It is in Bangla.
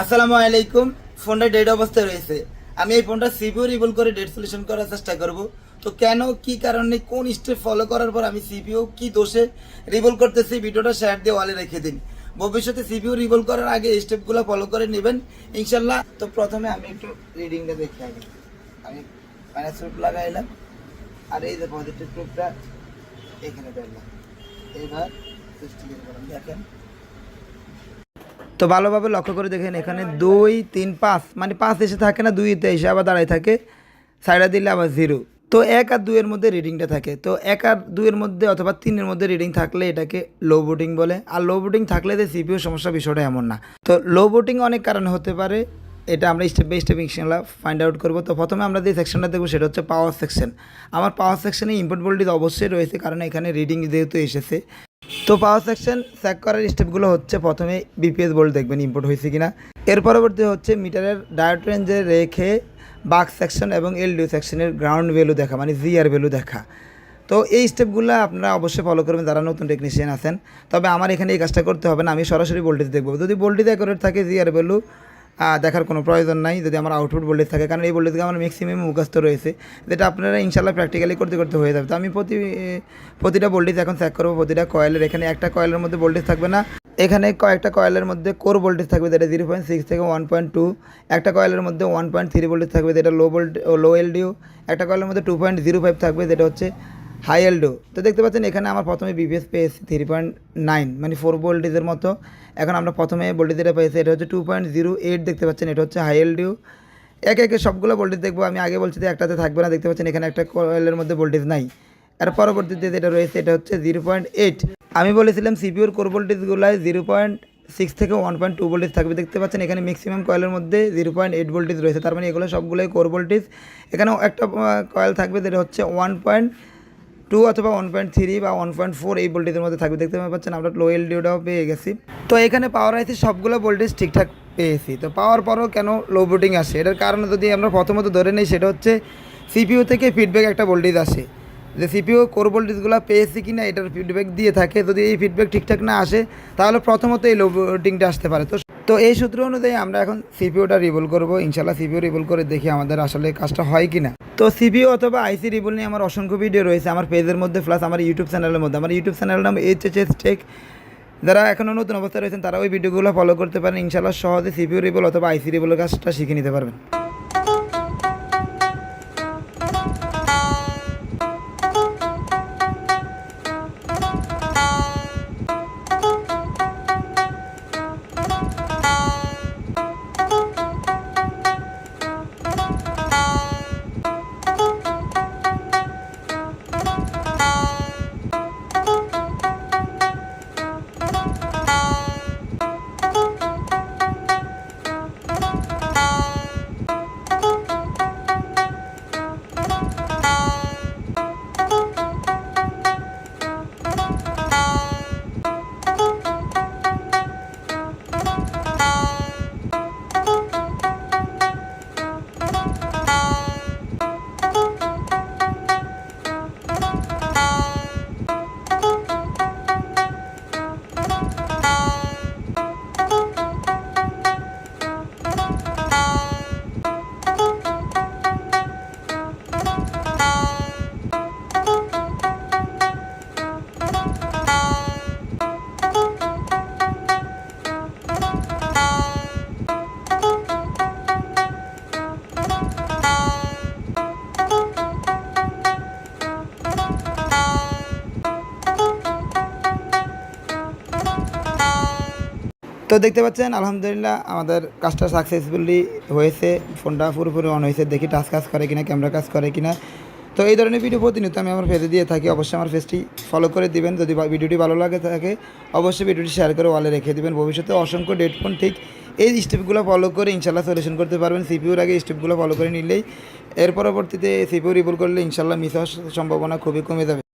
আসসালামু আলাইকুম। ফোনটা ডেড অবস্থায় রয়েছে। আমি এই ফোনটা সিপিও রিভল করে ডেড সলিউশন করার চেষ্টা করব। তো কেন, কি কারণে, কোন স্টেপ ফলো করার পর আমি সিপিও কি দোষে রিভল করতেছি ভিডিওটা শেয়ার দিয়ে ওয়ালে রেখে দিন। ভবিষ্যতে সিপিও রিভল করার আগে এই স্টেপগুলো ফলো করে নেবেন ইনশাল্লাহ তো প্রথমে আমি একটু রিডিংটা দেখি আগে। আমি মাইনাস রুট লাগাইলাম। আর এই যে পজিটিভ রুটটা এখানে পেলাম এইবার দেখেন। তো ভালোভাবে লক্ষ্য করে দেখেন এখানে দুই, তিন, পাঁচ। মানে পাঁচ এসে থাকে না দুইতে এসে আবার দাঁড়ায় থাকে। সাইডে দিলে আবার জিরো তো এক আর দুইয়ের মধ্যে রিডিংটা থাকে। তো এক আর দুইয়ের মধ্যে অথবা তিনের মধ্যে রিডিং থাকলে এটাকে লো বোটিং বলে। আর লো বোটিং থাকলে যে সিপিও সমস্যা বিষয়টা এমন না। তো লো বোটিং অনেক কারণে হতে পারে। এটা আমরা স্টেপ বাই স্টেপ ইনশাল্লাহ ফাইন্ড আউট করব। তো প্রথমে আমরা যে সেকশনটা দেখব সেটা হচ্ছে পাওয়ার সেকশন আমার পাওয়ার সেকশনে ইম্পোর্ট অবশ্যই রয়েছে, কারণ এখানে রিডিং যেহেতু এসেছে। তো পাওয়ার সেকশন চেক করার স্টেপগুলো হচ্ছে প্রথমে বিপিএস বোল্ট দেখবেন ইম্পোর্ট হয়েছে কিনা। এর পরবর্তী হচ্ছে মিটারের ডায়ট রেঞ্জে রেখে বাক সেকশন এবং এলডিও সেকশনের গ্রাউন্ড ভ্যালু দেখা মানে জিআর ভ্যালু দেখা। তো এই স্টেপগুলো আপনারা অবশ্যই ফলো করবেন যারা নতুন টেকনিশিয়ান আছেন। তবে আমার এখানে এই কাজটা করতে হবে না, আমি সরাসরি ভোল্টেজ দেখব। যদি ভোল্টেজ অ্যাকুরেট থাকে জিআর ভ্যালু দেখার কোনো প্রয়োজন নাই, যদি আমার আউটপুট ভোল্টেজ থাকে। কারণ এই ভোল্টেজকে আমার ম্যাক্সিমাম মুখস্থ রয়েছে। যেটা আপনারা ইনশাল্লাহ প্র্যাকটিক্যালি করতে করতে হয়ে যাবে। তো আমি প্রতি প্রতিটা ভোল্টেজ এখন চেক করব, প্রতিটা কয়েলের এখানে একটা কয়েলের মধ্যে ভোল্টেজ থাকবে না। এখানে কয়েকটা কয়েলের মধ্যে কোর ভোল্টেজ থাকবে, যেটা জিরো পয়েন্ট সিক্স থেকে ওয়ান পয়েন্ট টু একটা কয়েলের মধ্যে ওয়ান পয়েন্ট থ্রি ভোল্টেজ থাকবে, যেটা লো ভোল্ট লো এলডিও একটা কয়েলের মধ্যে টু পয়েন্ট জিরো ফাইভ থাকবে, যেটা হচ্ছে হাই এলডো। তো দেখতে পাচ্ছেন, এখানে আমার প্রথমে বিপিএস পেয়েছি থ্রি পয়েন্ট নাইন মানে ফোর ভোল্টেজের মতো। এখন আমরা প্রথমে ভোল্টেজ যেটা পেয়েছি, এটা হচ্ছে টু পয়েন্ট জিরো এইট দেখতে পাচ্ছেন, এটা হচ্ছে হাই এলডিও একে একে সবগুলো ভোল্টেজ দেখব, আমি আগে বলছি যে একটাতে থাকবে না, দেখতে পাচ্ছেন, এখানে একটা কয়েলের মধ্যে ভোল্টেজ নাই। এর পরবর্তীতে যেটা রয়েছে, এটা হচ্ছে জিরো পয়েন্ট এইট আমি বলেছিলাম সিপিউর কোর ভোল্টেজগুলোয় জিরো পয়েন্ট সিক্স থেকে ওয়ান পয়েন্ট টু ভোল্টেজ থাকবে, দেখতে পাচ্ছেন, এখানে ম্যাক্সিমাম কয়েলের মধ্যে জিরো পয়েন্ট এইট ভোল্টেজ রয়েছে। তার মানে এগুলো সবগুলোই কোর ভোল্টেজ এখানেও একটা কয়েল থাকবে, যেটা হচ্ছে ওয়ান পয়েন্ট টু অথবা ওয়ান পয়েন্ট থ্রি বা ওয়ান পয়েন্ট ফোর এই ভোল্টেজের মধ্যে থাকবে। দেখতে পাচ্ছেন, আমরা লো এলডিওটাও পেয়ে গেছি। তো এখানে পাওয়ার আইসি সবগুলো ভোল্টেজ ঠিকঠাক পেয়েছি। তো পাওয়ার পরও কেন লো বুটিং আসে? এটার কারণ যদি আমরা প্রথমত ধরে নিই, সেটা হচ্ছে সিপিইউ থেকে ফিডব্যাক একটা ভোল্টেজ আসে। যে সিপিইউ কোর ভোল্টেজগুলো পেয়েছি কি না এটার ফিডব্যাক দিয়ে থাকে। যদি এই ফিডব্যাক ঠিকঠাক না আসে, তাহলে প্রথমত এই লো বুটিংটা আসতে পারে। তো তো এই সূত্র অনুযায়ী আমরা এখন সিপিওটা রিভল করব। ইনশাল্লাহ সিপিও রিভল করে দেখি আমাদের আসলে কাজটা হয় কি না তো সিপিও অথবা আইসি রিভল নিয়ে আমার অসংখ্য ভিডিও রয়েছে আমার পেজের মধ্যে প্লাস আমার ইউটিউব চ্যানেলের মধ্যে। আমার ইউটিউব চ্যানেলের নাম এইচ এস এস টেক যারা এখনও নতুন অবস্থায় রয়েছেন তারা ওই ভিডিওগুলো ফলো করতে পারেন। ইনশাল্লাহ সহজে সিপিও রিভল অথবা আইসি রিভলের কাজটা শিখে নিতে পারবেন। তো দেখতে পাচ্ছেন, আলহামদুলিল্লাহ আমাদের কাজটা সাকসেসফুলি হয়েছে। ফোনটা পুরোপুরি অন হয়েছে, দেখি টাচ কাজ করে কিনা ক্যামেরা কাজ করে কিনা। তো এই ধরনের ভিডিও প্রতিনিয়ত আমি আমার ফেসে দিয়ে থাকি, অবশ্যই আমার ফেসটি ফলো করে দিবেন। যদি ভিডিওটি ভালো লাগে থাকে, অবশ্যই ভিডিওটি শেয়ার করে ওয়ালে রেখে দিবেন। ভবিষ্যতে অসংখ্য ডেট ফোন ঠিক এই স্টেপগুলো ফলো করে ইনশাল্লাহ সলিউশন করতে পারবেন। সিপিউর আগে স্টেপগুলো ফলো করে নিলেই, এর পরবর্তীতে সিপিউ রিভুল করলে ইনশাল্লাহ মিস হওয়ার সম্ভাবনা খুবই কমে যাবে।